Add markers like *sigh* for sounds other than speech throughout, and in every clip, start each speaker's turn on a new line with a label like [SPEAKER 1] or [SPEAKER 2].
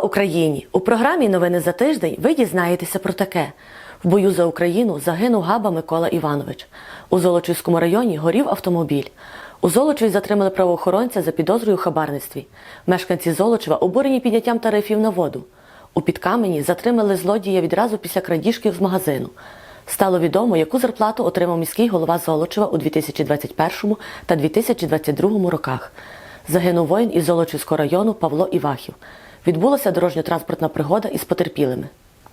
[SPEAKER 1] Україні! У програмі Новини за тиждень ви дізнаєтеся про таке. В бою за Україну загинув Габа Микола Іванович. У Золочівському районі горів автомобіль. У Золочеві затримали правоохоронця за підозрою у хабарництві. Мешканці Золочева обурені підняттям тарифів на воду. У Підкамені затримали злодія відразу після крадіжки з магазину. Стало відомо, яку зарплату отримав міський голова Золочева у 2021 та 2022 роках. Загинув воїн із Золочівського району Павло Івахів. Відбулася дорожньо-транспортна пригода із потерпілими.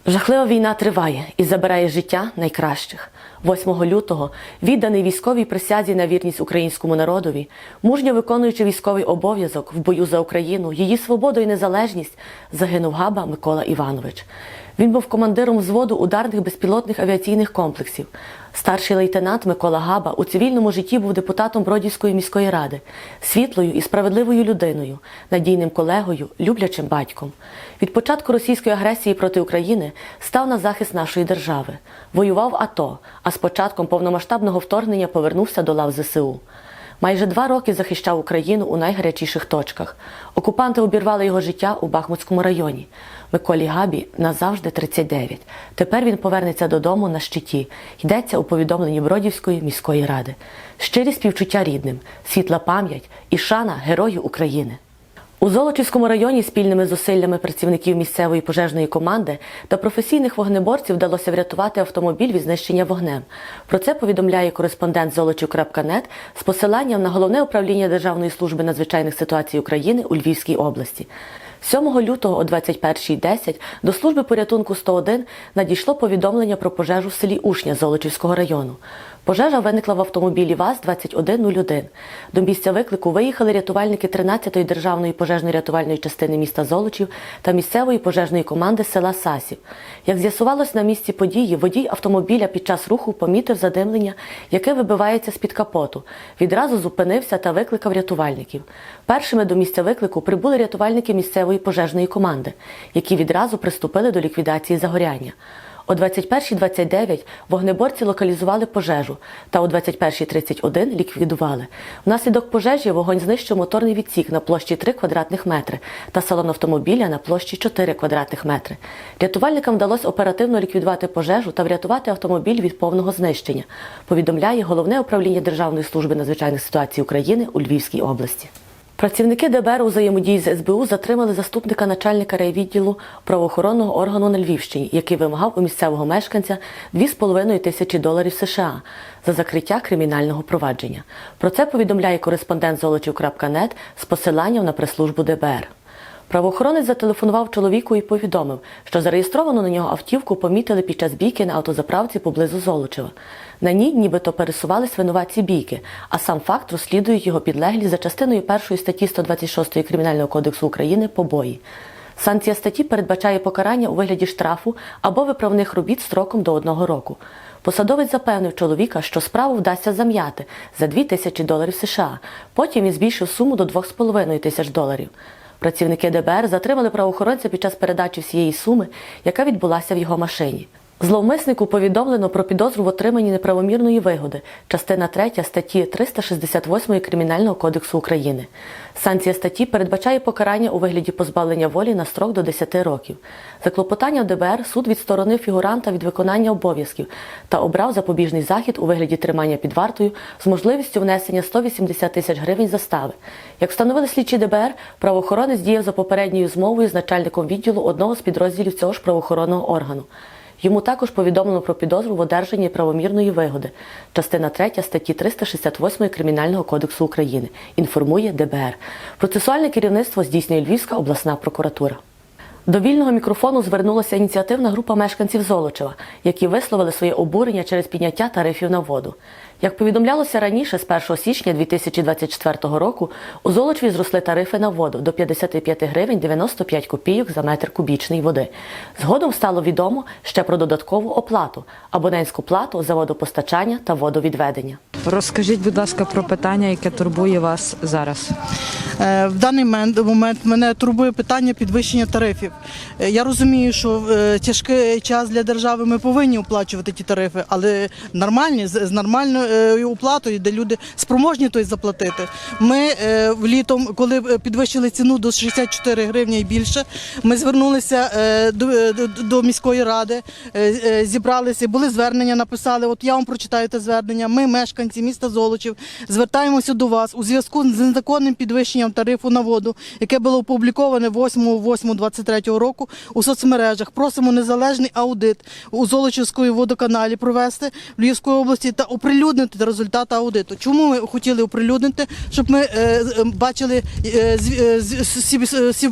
[SPEAKER 1] Жахлива війна триває і забирає життя найкращих. 8 лютого, відданий військовій присязі на вірність українському народові, мужньо виконуючи військовий обов'язок в бою за Україну, її свободу і незалежність, загинув Габа Микола Іванович. Він був командиром взводу ударних безпілотних авіаційних комплексів. Старший лейтенант Микола Габа у цивільному житті був депутатом Бродівської міської ради, світлою і справедливою людиною, надійним колегою, люблячим батьком. Від початку російської агресії проти України став на захист нашої держави, воював АТО, а з початком повномасштабного вторгнення повернувся до лав ЗСУ. Майже два роки захищав Україну у найгарячіших точках. Окупанти обірвали його життя у Бахмутському районі. Миколі Габі назавжди 39. Тепер він повернеться додому на щиті. Йдеться у повідомленні Бродівської міської ради. Щирі співчуття рідним, світла пам'ять і шана герою України. У Золочівському районі спільними зусиллями працівників місцевої пожежної команди та професійних вогнеборців вдалося врятувати автомобіль від знищення вогнем. Про це повідомляє кореспондент Золочів.нет з посиланням на головне управління Державної служби надзвичайних ситуацій України у Львівській області. 7 лютого о 21.10 до служби порятунку 101 надійшло повідомлення про пожежу в селі Ушня Золочівського району. Пожежа виникла в автомобілі ВАЗ-2101. До місця виклику виїхали рятувальники 13-ї державної пожежно-рятувальної частини міста Золочів та місцевої пожежної команди села Сасів. Як з'ясувалось на місці події, водій автомобіля під час руху помітив задимлення, яке вибивається з-під капоту. Відразу зупинився та викликав рятувальників. Першими до місця виклику прибули рятувальники місцевої пожежної команди, які відразу приступили до ліквідації загоряння. О 21.29 вогнеборці локалізували пожежу та о 21.31 ліквідували. Внаслідок пожежі вогонь знищив моторний відсік на площі 3 квадратних метри та салон автомобіля на площі 4 квадратних метри. Рятувальникам вдалося оперативно ліквідувати пожежу та врятувати автомобіль від повного знищення, повідомляє головне управління Державної служби надзвичайних ситуацій України у Львівській області. Працівники ДБР у взаємодії з СБУ затримали заступника начальника райвідділу правоохоронного органу на Львівщині, який вимагав у місцевого мешканця 2,5 тисячі доларів США за закриття кримінального провадження. Про це повідомляє кореспондент Золочів.нет з посиланням на прес-службу ДБР. Правоохоронець зателефонував чоловіку і повідомив, що зареєстровану на нього автівку помітили під час бійки на автозаправці поблизу Золочева. На ній нібито пересувались винуватці бійки, а сам факт розслідують його підлеглі за частиною першої статті 126 Кримінального кодексу України побої. Санкція статті передбачає покарання у вигляді штрафу або виправних робіт строком до одного року. Посадовець запевнив чоловіка, що справу вдасться зам'яти за 2 тисячі доларів США. Потім він збільшив суму до 2,5 тисяч доларів. Працівники ДБР затримали правоохоронця під час передачі всієї суми, яка відбулася в його машині. Зловмиснику повідомлено про підозру в отриманні неправомірної вигоди, частина 3 статті 368 Кримінального кодексу України. Санкція статті передбачає покарання у вигляді позбавлення волі на строк до 10 років. За клопотанням ДБР суд відсторонив фігуранта від виконання обов'язків та обрав запобіжний захід у вигляді тримання під вартою з можливістю внесення 180 тисяч гривень застави. Як встановили слідчі ДБР, правоохоронець діяв за попередньою змовою з начальником відділу одного з підрозділів цього ж правоохоронного органу. Йому також повідомлено про підозру в одержанні правомірної вигоди. Частина 3 статті 368 Кримінального кодексу України. Інформує ДБР. Процесуальне керівництво здійснює Львівська обласна прокуратура. До вільного мікрофону звернулася ініціативна група мешканців Золочева, які висловили своє обурення через підняття тарифів на воду. Як повідомлялося раніше, з 1 січня 2024 року у Золочеві зросли тарифи на воду до 55 гривень 95 копійок за метр кубічний води. Згодом стало відомо ще про додаткову оплату абонентську плату за водопостачання та водовідведення.
[SPEAKER 2] Розкажіть, будь ласка, про питання, яке турбує вас зараз.
[SPEAKER 3] Е, В даний момент мене турбує питання підвищення тарифів. Е, Я розумію, що е, тяжкий час для держави ми повинні оплачувати ті тарифи, але нормальні з з нормальною оплатою, де люди спроможні той заплатити. Ми е, влітом, коли е, підвищили ціну до 64 гривні і більше, ми звернулися е, до, е, міської ради, е, е, зібралися, були звернення, написали. От я вам прочитаю те звернення. Ми, мешканці міста Золочів, звертаємося до вас у зв'язку з незаконним підвищенням тарифу на воду, яке було опубліковане 8.8.23 року у соцмережах. Просимо незалежний аудит у Золочівської водоканалі провести в Львівської області та оприлюднити результати аудиту. Чому ми хотіли оприлюднити? Щоб ми бачили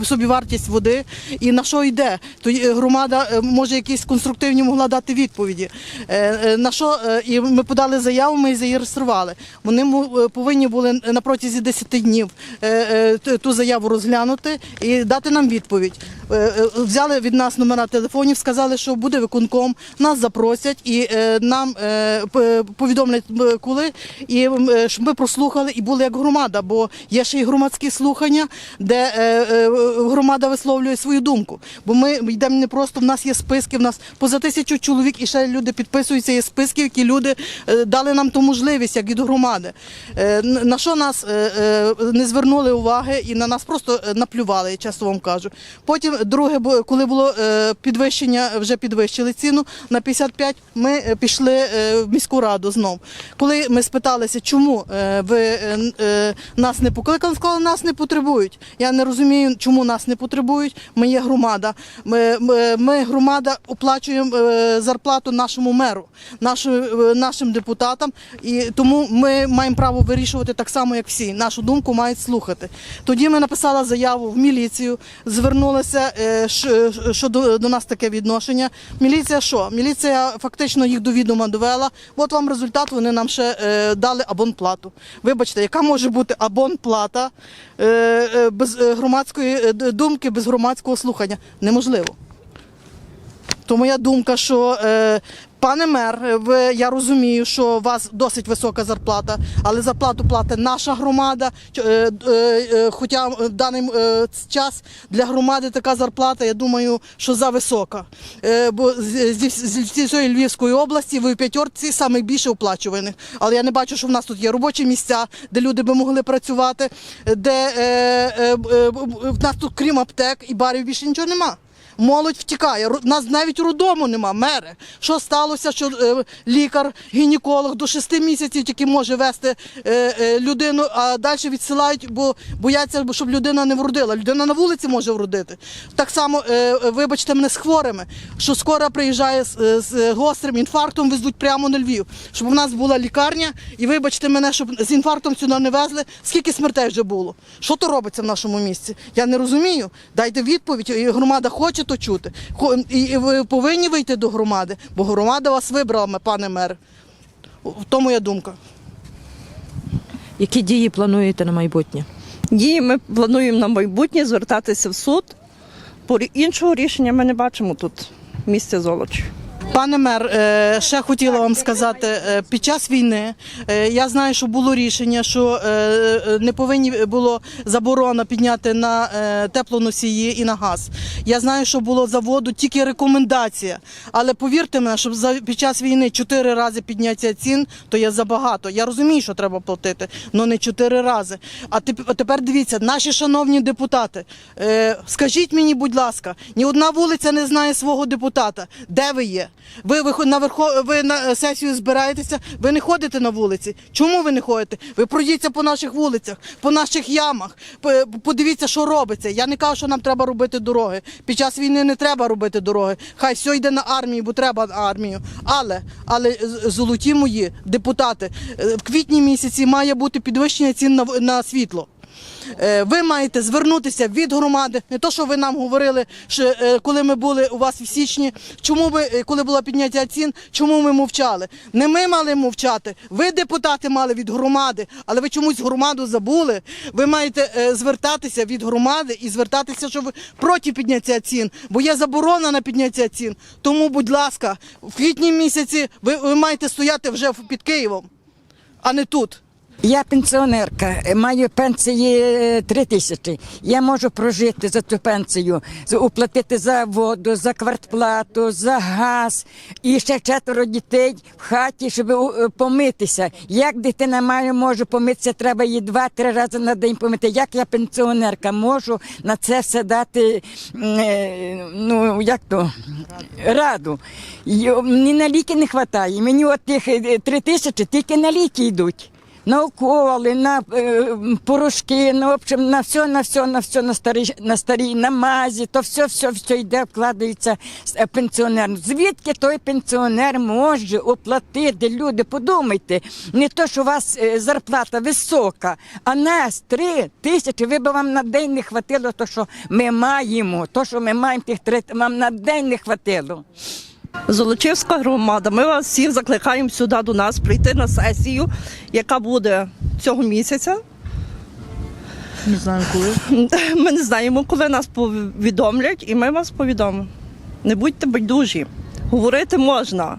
[SPEAKER 3] собівартість води і на що йде. То е, громада е, може якісь конструктивні могла дати відповіді. Е, На що і ми подали заяву, ми її зареєстрували. Вони повинні були на протязі 10 днів ту заяву розглянути і дати нам відповідь. Взяли від нас номера телефонів, сказали, що буде виконком, нас запросять і нам повідомлять коли, і е, ми прослухали і були як громада, бо є ще й громадські слухання, де е, е, громада висловлює свою думку. Бо ми йдемо не просто, в нас є списки, в нас поза тисячу чоловік і ще люди підписуються, є списки, які люди дали нам ту можливість, як від громади. На що нас не звернули уваги і на нас просто наплювали, я чесно вам кажу. Потім, друге, коли було підвищення, вже підвищили ціну на 55, ми пішли в міську раду знов. Коли ми спиталися, чому е, ви е, е, нас не покликали, сказали, нас не потребують. Я не розумію, чому нас не потребують. Ми є громада. Ми, ми, ми громада оплачуємо зарплату нашому меру, нашу, е, нашим депутатам, і тому ми маємо право вирішувати так само, як всі. Нашу думку мають слухати. Тоді ми написали заяву в міліцію, звернулися, що до, до нас таке відношення. Міліція що? Міліція фактично їх до відома довела. От вам результат, вони нам ще е, дали абонплату. Вибачте, яка може бути абонплата е, е, без е, громадської е, думки, без громадського слухання? Неможливо. Тому я думка, що е, пане мер, ви, я розумію, що у вас досить висока зарплата, але зарплату платить наша громада. Е, е, е, хоча в даний е, час для громади така зарплата, я думаю, що за висока. Е, бо з, зі, зі всієї Львівської області ви в п'ятерці самих більше оплачуваних. Але я не бачу, що в нас тут є робочі місця, де люди би могли працювати, де е, е, е, в нас тут крім аптек і барів більше нічого нема. Молодь втікає. Нас навіть роддому нема, мери. Що сталося, що е, лікар, гінеколог до шести місяців тільки може вести е, е, людину, а далі відсилають, бо бояться, бо щоб людина не вродила. Людина на вулиці може вродити. Так само, вибачте мене, з хворими, що скоро приїжджає з гострим інфарктом, везуть прямо на Львів. Щоб у нас була лікарня, і вибачте мене, щоб з інфарктом сюди не везли. Скільки смертей вже було? Що то робиться в нашому місці? Я не розумію. Дайте відповідь. І громада хоче то чути. І ви повинні вийти до громади, бо громада вас вибрала, пане мер. В тому я думка.
[SPEAKER 2] Які дії плануєте на майбутнє?
[SPEAKER 4] Дії ми плануємо на майбутнє звертатися в суд. Іншого рішення ми не бачимо тут місця золочі. Золоч.
[SPEAKER 3] Пане мер, е, ще хотіла вам сказати, е, під час війни е, я знаю, що було рішення, що не повинні було заборона підняти на теплоносії і на газ. Я знаю, що було за воду тільки рекомендація. Але повірте мене, за під час війни чотири рази підняття цін, то є забагато. Я розумію, що треба платити, але не чотири рази. А теп- тепер дивіться, наші шановні депутати, скажіть мені, будь ласка, ні одна вулиця не знає свого депутата. Де ви є? Ви, ви на верхо, ви на е, сесію збираєтеся, ви не ходите на вулиці. Чому ви не ходите? Ви пройдіться по наших вулицях, по наших ямах. Подивіться, що робиться. Я не кажу, що нам треба робити дороги. Під час війни не треба робити дороги. Хай все йде на армію, бо треба армію. Але, але золоті мої депутати, е, в квітні місяці має бути підвищення цін на, на світло. Е, Ви маєте звернутися від громади, не то, що ви нам говорили, що е, коли ми були у вас в січні, чому ви, е, коли було підняття цін, чому ми мовчали? Не ми мали мовчати. Ви, депутати, мали від громади, але ви чомусь громаду забули. Ви маєте звертатися від громади і звертатися, що ви проти підняття цін, бо є заборона на підняття цін. Тому, будь ласка, в квітні місяці ви, ви маєте стояти вже під Києвом. а не тут.
[SPEAKER 5] Я пенсіонерка, маю пенсії е, 3 тисячі. Я можу прожити за цю пенсію, уплатити за воду, за квартплату, за газ і ще четверо дітей в хаті, щоб е, помитися. Як дитина має, може помитися, треба її два-три рази на день помити. Як я пенсіонерка можу на це все дати, е, ну як то, раду. Мені на ліки не вистачає. Мені от тих е, три тисячі тільки на ліки йдуть. На уколи, на е, порошки, на общем, на все, на все, на все, на старі, на старі, на мазі, то все, все, все йде, вкладається е, пенсіонер. Звідки той пенсіонер може оплатити? Люди, подумайте, не то, що у вас е, зарплата висока, а нас три тисячі, ви б вам на день не хватило, то, що ми маємо, то, що ми маємо тих три, вам на день не хватило.
[SPEAKER 4] Золочівська громада. Ми вас всіх закликаємо сюди до нас прийти на сесію, яка буде цього місяця.
[SPEAKER 3] Не знаю коли. *laughs*
[SPEAKER 4] Ми не знаємо, коли нас повідомлять, і ми вас повідомимо. Не будьте байдужі. Говорити можна,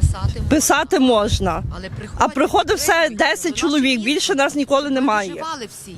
[SPEAKER 6] Писати,
[SPEAKER 4] писати можна.
[SPEAKER 6] але
[SPEAKER 4] А приходить все 10 чоловік, більше нас ніколи немає.
[SPEAKER 6] Виживали всі.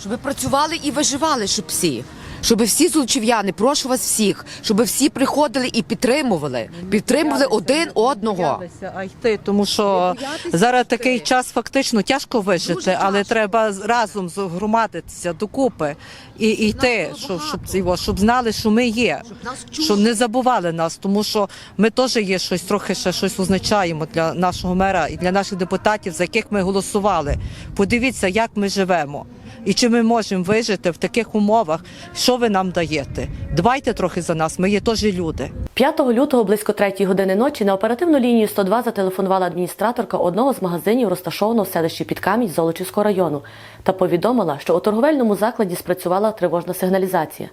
[SPEAKER 6] Щоб працювали і виживали, щоб всі. Щоб всі злочів'яни, прошу вас всіх, щоб всі приходили і підтримували. Підтримували один одного.
[SPEAKER 2] А йти, тому що зараз такий час фактично тяжко вижити, але треба разом згромадитися докупи і і йти, щоб, щоб, його, щоб знали, що ми є, щоб не забували нас, тому що ми теж є щось трохи ще щось означаємо для нашого мера і для наших депутатів, за яких ми голосували. Подивіться, як ми живемо. І чи ми можемо вижити в таких умовах, що ви нам даєте? Дбайте трохи за нас, ми є теж люди.
[SPEAKER 1] 5 лютого близько 3 години ночі на оперативну лінію 102 зателефонувала адміністраторка одного з магазинів, розташованого в селищі Підкамінь Золочівського району, та повідомила, що у торговельному закладі спрацювала тривожна сигналізація.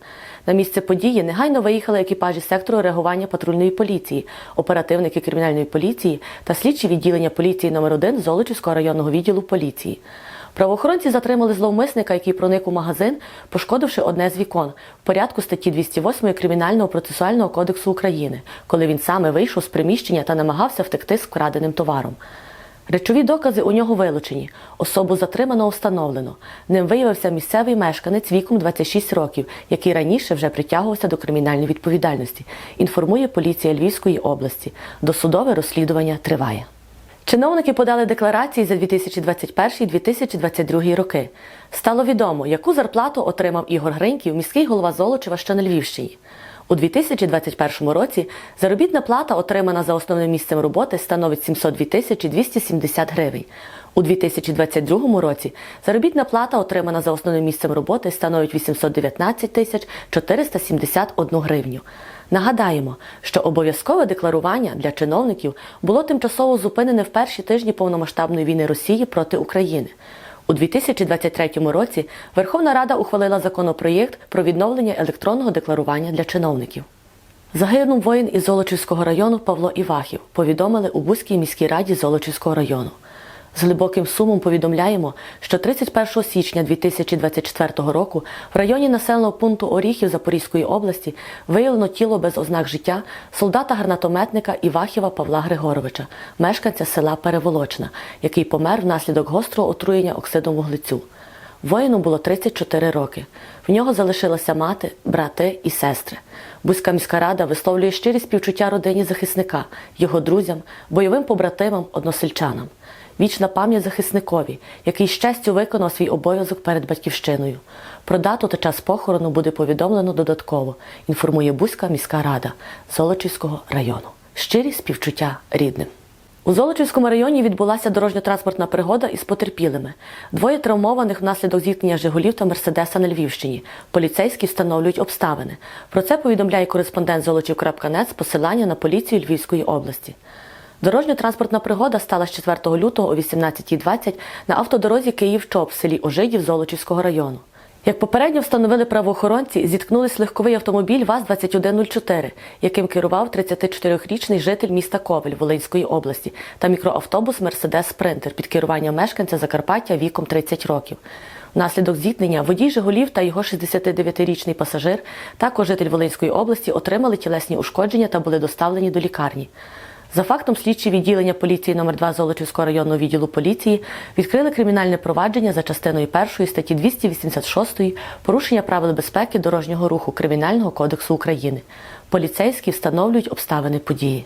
[SPEAKER 1] На місце події негайно виїхали екіпажі сектору реагування патрульної поліції, оперативники кримінальної поліції та слідчі відділення поліції номер 1 Золочівського районного відділу поліції. Правоохоронці затримали зловмисника, який проник у магазин, пошкодивши одне з вікон в порядку статті 208 Кримінального процесуального кодексу України, коли він саме вийшов з приміщення та намагався втекти з вкраденим товаром. Речові докази у нього вилучені. Особу затримано встановлено. Ним виявився місцевий мешканець віком 26 років, який раніше вже притягувався до кримінальної відповідальності. Інформує поліція Львівської області. Досудове розслідування триває. Чиновники подали декларації за 2021-2022 роки. Стало відомо, яку зарплату отримав Ігор Гриньків, міський голова Золочева, що на Львівщині. У 2021 році заробітна плата, отримана за основним місцем роботи, становить 702 тисячі 270 гривень. У 2022 році заробітна плата, отримана за основним місцем роботи, становить 819 тисяч 471 гривню. Нагадаємо, що обов'язкове декларування для чиновників було тимчасово зупинене в перші тижні повномасштабної війни Росії проти України. У 2023 році Верховна Рада ухвалила законопроєкт про відновлення електронного декларування для чиновників. Загинув воїн із Золочівського району Павло Івахів, повідомили у Бузькій міській раді Золочівського району. З глибоким сумом повідомляємо, що 31 січня 2024 року в районі населеного пункту Оріхів Запорізької області виявлено тіло без ознак життя солдата-гранатометника Івахіва Павла Григоровича, мешканця села Переволочна, який помер внаслідок гострого отруєння оксидом вуглецю. Воїну було 34 роки. В нього залишилася мати, брати і сестри. Бузька міська рада висловлює щирі співчуття родині захисника, його друзям, бойовим побратимам, односельчанам. Вічна пам'ять захисникові, який з честю виконав свій обов'язок перед батьківщиною. Про дату та час похорону буде повідомлено додатково, інформує Бузька міська рада Золочівського району. Щирі співчуття рідним. У Золочівському районі відбулася дорожньо-транспортна пригода із потерпілими. Двоє травмованих внаслідок зіткнення Жигулів та Мерседеса на Львівщині. Поліцейські встановлюють обставини. Про це повідомляє кореспондент Золочів.нет з посилання на поліцію Львівської області. Дорожньо-транспортна пригода сталася 4 лютого о 18.20 на автодорозі Київ-Чоп в селі Ожидів Золочівського району. Як попередньо встановили правоохоронці, зіткнулись легковий автомобіль ВАЗ-2104, яким керував 34-річний житель міста Ковель Волинської області, та мікроавтобус Мерседес Спринтер під керуванням мешканця Закарпаття віком 30 років. Внаслідок зіткнення водій Жигулів та його 69-річний пасажир, також житель Волинської області, отримали тілесні ушкодження та були доставлені до лікарні. За фактом слідчі відділення поліції номер 2 Золочівського районного відділу поліції відкрили кримінальне провадження за частиною 1 статті 286 порушення правил безпеки дорожнього руху Кримінального кодексу України. Поліцейські встановлюють обставини події.